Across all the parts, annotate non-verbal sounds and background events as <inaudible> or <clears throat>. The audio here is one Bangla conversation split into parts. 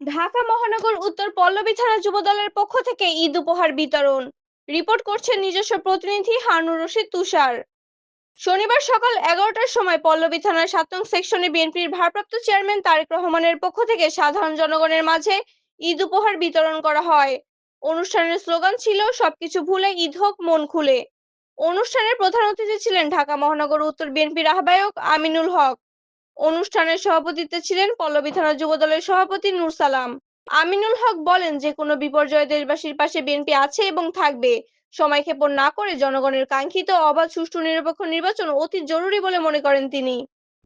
ঢাকা মহানগর উত্তর পল্লবী থানা যুবদলের পক্ষ থেকে ঈদ উপহার বিতরণ। রিপোর্ট করছেন নিজস্ব প্রতিনিধি হারুন রশিদ তুষার। শনিবার সকাল এগারোটার সময় পল্লবী থানার সাত নং সেকশনে বিএনপির ভারপ্রাপ্ত চেয়ারম্যান তারেক রহমানের পক্ষ থেকে সাধারণ জনগণের মাঝে ঈদ উপহার বিতরণ করা হয়। অনুষ্ঠানের স্লোগান ছিল, সবকিছু ভুলে ঈদ হোক, মন খুলে। অনুষ্ঠানের প্রধান অতিথি ছিলেন ঢাকা মহানগর উত্তর বিএনপির আহ্বায়ক আমিনুল হক। অনুষ্ঠানের সভাপতিত্বে ছিলেন পল্লবী থানা যুব দলের সভাপতি নূর সালাম। আমিনুল হক বলেন যে, কোনো বিপর্যয়ে দেশবাসীর পাশে বিএনপি আছে এবং থাকবে। সময় ক্ষেপণ না করে জনগণের কাঙ্ক্ষিত অবাধ সুষ্ঠু নিরপেক্ষ নির্বাচন অতি জরুরি বলে মনে করেন তিনি।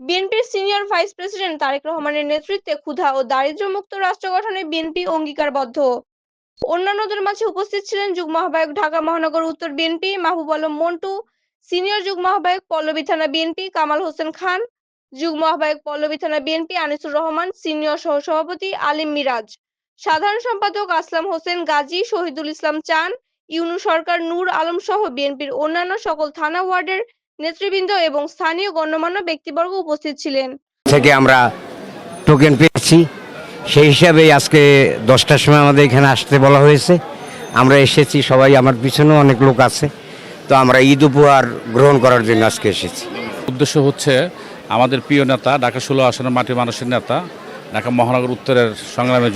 বিএনপির সিনিয়র ভাইস প্রেসিডেন্ট তারেক রহমানের নেতৃত্বে ক্ষুধা ও দারিদ্র্যমুক্ত রাষ্ট্র গঠনে বিএনপি অঙ্গীকারবদ্ধ। অন্যান্যদের মাঝে উপস্থিত ছিলেন যুগ্ম আহ্বায়ক ঢাকা মহানগর উত্তর বিএনপি মাহবুব আলম মন্টু, সিনিয়র যুগ্ম আহ্বায়ক পল্লবী থানা বিএনপি কামাল হোসেন খান যুগ্ম আহ্বায়ক পল্লবী থানা বিএনপি আনিসুর রহমান সিনিয়র সহসভাপতি আলিম মিরাজ সাধারণ সম্পাদক আসলাম হোসেন গাজী শহীদুল ইসলাম চান ইউনু সরকার নূর আলম সহ বিএনপির অন্যান্য সকল থানা ওয়ার্ডের নেতৃবৃন্দ এবং স্থানীয় গণ্যমান্য ব্যক্তিবর্গ উপস্থিত ছিলেন। থেকে আমরা টোকেন পেয়েছি। সেই হিসাবে আজকে দশটার সময় আমাদের এখানে আসতে বলা হয়েছে। আমরা এসেছি সবাই আমার পিছনেও অনেক লোক আছে। তো আমরা ঈদ উপহার গ্রহণ করার জন্য আজকে এসেছি। উদ্দেশ্য হচ্ছে আমাদের প্রিয় নেতা, ঢাকা ষোলো আসনের মাটির মানুষের নেতা, ঢাকা মহানগর উত্তরের সংগ্রামের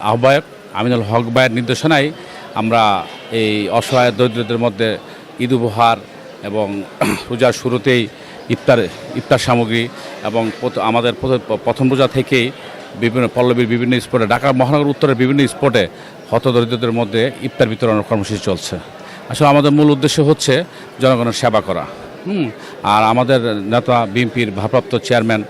আহ্বায়ক আমিনুল হক ভাইয়ের নির্দেশনায় আমরা এই অসহায় দরিদ্রদের মধ্যে ঈদ উপহার এবং <clears throat> পূজার শুরুতেই ইফতার ইফতার সামগ্রী এবং আমাদের প্রথ- প্রথম পূজা থেকেই বিভিন্ন পল্লবীর বিভিন্ন স্পটে, ঢাকা মহানগর উত্তরের বিভিন্ন স্পটে হতদরিদ্রদের মধ্যে ইফতার বিতরণের কর্মসূচি চলছে। আসলে আমাদের মূল উদ্দেশ্য হচ্ছে জনগণের সেবা করা। হুম, আর আমাদের নেতা বিএনপির ভারপ্রাপ্ত চেয়ারম্যান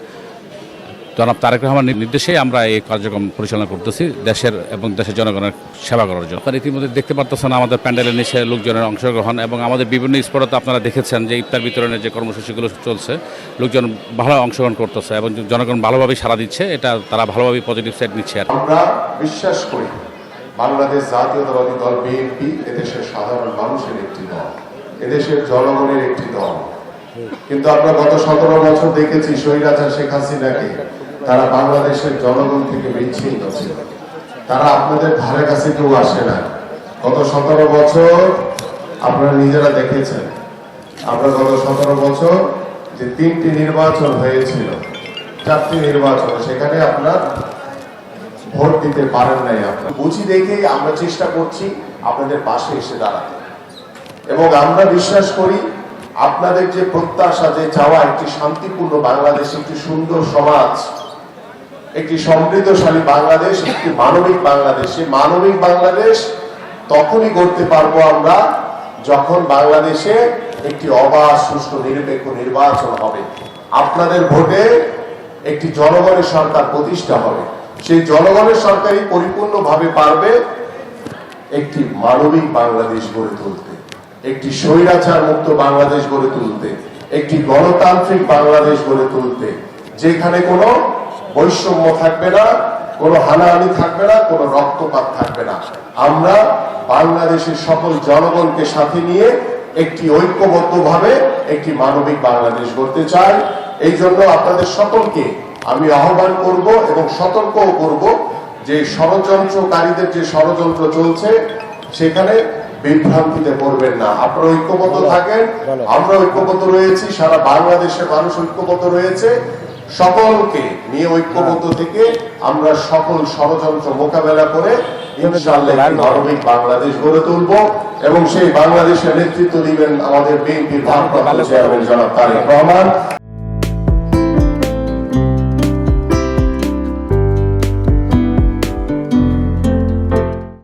জনাব তারেক রহমানের নির্দেশে আমরা এই কার্যক্রম পরিচালনা করতেছি দেশের এবং দেশের জনগণের সেবা করার জন্য। ইতিমধ্যে দেখতে পারতেছেন আমাদের প্যান্ডেলের নিচে লোকজনের অংশগ্রহণ এবং আমাদের বিভিন্ন স্পটে আপনারা দেখেছেন যে ইফতার বিতরণের যে কর্মসূচিগুলো চলছে, লোকজন ভালো অংশগ্রহণ করতেছে এবং জনগণ ভালোভাবে সাড়া দিচ্ছে, এটা তারা ভালোভাবে পজিটিভ সাইড নিচ্ছে আর আমরা বিশ্বাস করি বাংলাদেশ জাতীয়তাবাদী দল বিএনপি এদেশের সাধারণ মানুষের একটি দল। এদেশের জনগণের একটি দল। কিন্তু আমরা গত সতেরো বছর দেখেছি স্বৈরাচার শেখ হাসিনাকে তারা বাংলাদেশের জনগণ থেকে বিচ্ছিন্ন ছিল। তারা আপনাদের ধারে কাছে কেউ আসে না। গত সতেরো বছর আপনারা নিজেরা দেখেছেন। আমরা গত সতেরো বছর যে তিনটি নির্বাচন হয়েছিল, চারটি নির্বাচন, সেখানে আপনার ভোট দিতে পারেন নাই আপনার। বুঝি দেখেই আমরা চেষ্টা করছি আপনাদের পাশে এসে দাঁড়াতে। এবং আমরা বিশ্বাস করি আপনাদের যে প্রত্যাশা, যে চাওয়া, একটি শান্তিপূর্ণ বাংলাদেশ, একটি সুন্দর সমাজ, একটি সমৃদ্ধশালী বাংলাদেশ, একটি মানবিক বাংলাদেশ, সেই মানবিক বাংলাদেশ তখনই করতে পারব আমরা যখন বাংলাদেশে একটি অবাধ, সুষ্ঠু, নিরপেক্ষ নির্বাচন হবে। আপনাদের ভোটে একটি জনগণের সরকার প্রতিষ্ঠা হবে। সেই জনগণের সরকারই পরিপূর্ণভাবে পারবে একটি মানবিক বাংলাদেশ গড়ে তুলতে। একটি স্বৈরাচার মুক্ত বাংলাদেশ গড়ে তুলতে, একটি গণতান্ত্রিক বাংলাদেশ গড়ে তুলতে, যেখানে কোনো বৈষম্য থাকবে না, কোনো হানাহানি থাকবে না, কোনো রক্তপাত থাকবে না। আমরা বাংলাদেশের সকল জনগণকে সাথে নিয়ে একটি ঐক্যবদ্ধভাবে একটি মানবিক বাংলাদেশ গড়তে চাই। এই জন্য আপনাদের সকলকে আমি আহ্বান করব এবং সতর্কও করব যে ষড়যন্ত্রকারীদের যে ষড়যন্ত্র চলছে, সেখানে বিভ্রান্তিতে পড়বেন না। আপনারা ঐক্যবদ্ধ থাকেন আমরা ঐক্যবদ্ধ রয়েছি সারা বাংলাদেশের মানুষ ঐক্যবদ্ধ রয়েছে। সকলকে নিয়ে ঐক্যবদ্ধ থেকে আমরা সকল ষড়যন্ত্র মোকাবেলা করে ইনশাআল্লাহ বাংলাদেশ গড়ে তুলব এবং সেই বাংলাদেশের নেতৃত্ব দিবেন আমাদের বিএনপির ভারপ্রাপ্ত চেয়ারম্যান জনাব তারেক রহমান।